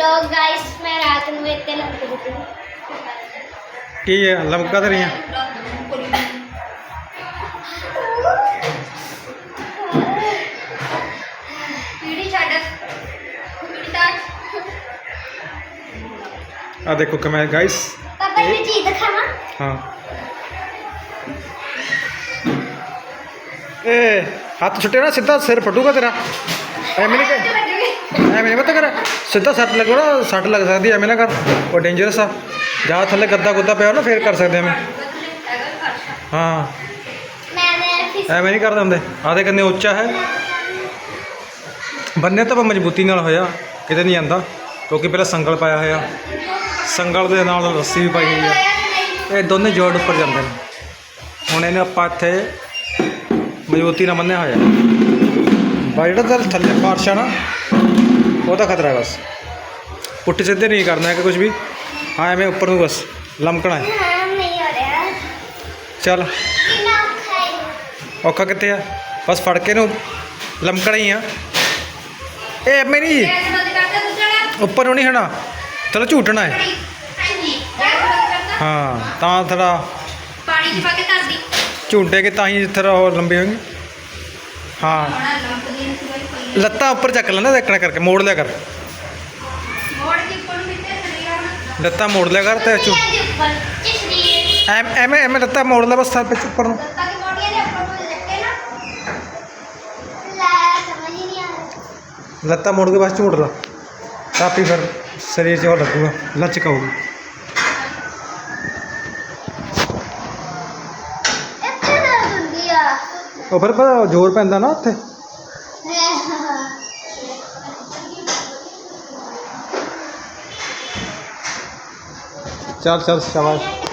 Vlog guys ਮੈਂ ਰਾਤ ਨੂੰ ਇੱਥੇ ਲੰਘ ਦਿੱਤੀ ਕੀ ਹੈ? ਲਮਕਾ ਤੇ ਰਹੀਆਂ ਪੀੜੀ ਛੱਡ। ਪੀੜੀ ਤਾਂ ਆ ਦੇਖੋ ਕਿਵੇਂ ਗਾਇਸ ਪਾਪਾ ਇਹ ਚੀਜ਼ ਦਿਖਾਵਾਂ? ਹਾਂ। ਏ ਹੱਥ ਛੁੱਟੇ ਨਾ ਸਿੱਧਾ ਸਿਰ ਫਟੂਗਾ ਤੇਰਾ। ਐਵੇਂ ਨਹੀਂ ਕਰ ਐਵੇਂ ਨਹੀਂ ਕਰ ਸਿੱਧਾ ਸੱਟ ਲੱਗੋ ਨਾ ਸੱਟ ਲੱਗ ਸਕਦੀ ਐਵੇਂ ਨਾ ਕਰ, ਉਹ ਡੇਂਜਰਸ ਆ। ਜਾਂ ਥੱਲੇ ਗੱਦਾ ਗੁੱਦਾ ਪਿਆ ਨਾ, ਫੇਰ ਕਰ ਸਕਦੇ ਐਵੇਂ। ਹਾਂ। ਐਵੇਂ ਨਹੀਂ ਕਰਦੇ ਹੁੰਦੇ ਆਦੇ ਕੰਨੇ ਉੱਚਾ ਹੈ। ਬੰਨੇ ਤਾਂ ਮਜ਼ਬੂਤੀ ਨਾਲ ਹੋਇਆ, ਕਿਤੇ ਨਹੀਂ ਜਾਂਦਾ। ਕਿਉਂਕਿ ਪਹਿਲਾਂ ਸੰਗਲ ਪਾਇਆ ਹੋਇਆ। ਸੰਗਲ ਦੇ ਨਾਲ ਰੱਸੀ ਵੀ ਪਾਈ ਹੋਈ ਆ। ਇਹ ਦੋਨੇ ਜੋੜ ਉੱਪਰ ਜਾਂਦੇ ਨੇ। ਹੁਣ ਇਹਨੇ ਆਪਾਂ ਇੱਥੇ ਮਜ਼ਬੂਤੀ ਨਾਲ ਬੰਨਿਆ ਹੋਇਆ। ਬਾ ਜਿਹੜਾ ਥੱਲੇ ਫਾਰਸ਼ ਆ ਨਾ ਉਹਦਾ ਖਤਰਾ ਹੈ ਬਸ। ਪੁੱਠੇ ਸਿੱਧੇ ਨਹੀਂ ਕਰਨਾ ਹੈ ਕਿ ਕੁਝ ਵੀ। ਹਾਂ, ਐਵੇਂ ਉੱਪਰ ਨੂੰ ਬਸ, ਲਮਕਣਾ ਹੈ। ਚੱਲ। ਔਖਾ ਕਿੱਥੇ ਆ? ਬਸ ਫੜ ਕੇ ਨੂੰ ਲਮਕਣਾ ਹੀ ਆ। ਇਹ ਐਵੇਂ ਨਹੀਂ ਗੈਸ ਬੰਦ ਉੱਪਰ ਨੂੰ ਨਹੀਂ ਹਣਾ ਚਲੋ ਝੂਟਣਾ ਹੈ। ਹਾਂਜੀ ਗੈਸ ਬੰਦ ਕਰਦਾ ਹਾਂ, ਤਾਂ ਥੋੜਾ ਪਾਣੀ ਚ ਪਾ ਕੇ ਧਰ ਦੀ ਝੂਟੇਗੇ ਤਾਂ ਹੀ ਥੋੜਾ ਉਹ ਲੰਬੇ ਹੋਣਗੇ। ਹਾਂ। ਲੱਤਾਂ ਉੱਪਰ ਚੱਕ ਲੈਣਾ ਦੇਖਣਾ ਕਰਕੇ ਮੋੜ ਲਿਆ ਕਰ। ਲੱਤਾਂ ਮੋੜ ਲਿਆ ਕਰ ਤੇ ਚ ਐਵੇਂ ਐਵੇਂ ਐਵੇਂ ਲੱਤਾਂ ਮੋੜ ਲੈ ਬਸ ਸਰ ਉੱਪਰ ਨੂੰ। ਲੱਤਾਂ ਮੋੜ ਕੇ ਬਸ ਝੂਟ ਲਾ। ਕਾਪੀ ਫਿਰ ਸਰੀਰ 'ਚ ਉਹ ਲੱਗੂਗਾ ਲਚਕ ਆਊਗੀ ਉਹ ਫਿਰ ਪਰ ਜ਼ੋਰ ਪੈਂਦਾ ਨਾ ਉੱਥੇ। ਚੱਲ ਚੱਲ ਸ਼ਾਬਾਸ਼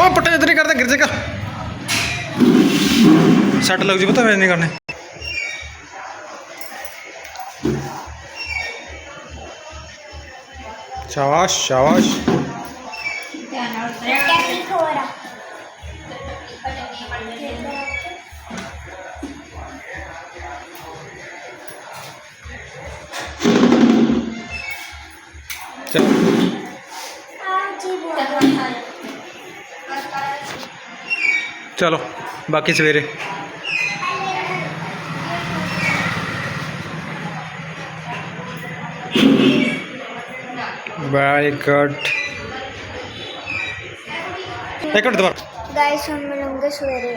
ਉਹ ਪੱਟੇ ਇਧਰ ਹੀ ਕਰਦਾ, ਗਿਰ ਜਾਏਗਾ ਸੱਟ ਲੱਗ ਜੀ ਪਤਾ ਮੈਂ ਨਹੀਂ ਕਰਨੇ। ਸ਼ਾਬਾਸ਼ ਸ਼ਾਬਾਸ਼। ਚਲ। ਚਲੋ ਬਾਕੀ ਸਵੇਰੇ ਵੈਰੀ ਗੁੱਡ ਇੱਕ ਮਿੰਟ ਦੁਬਾਰਾ ਗਾਇਸ ਹੁਣ ਮਿਲੂੰਗੇ ਸਵੇਰੇ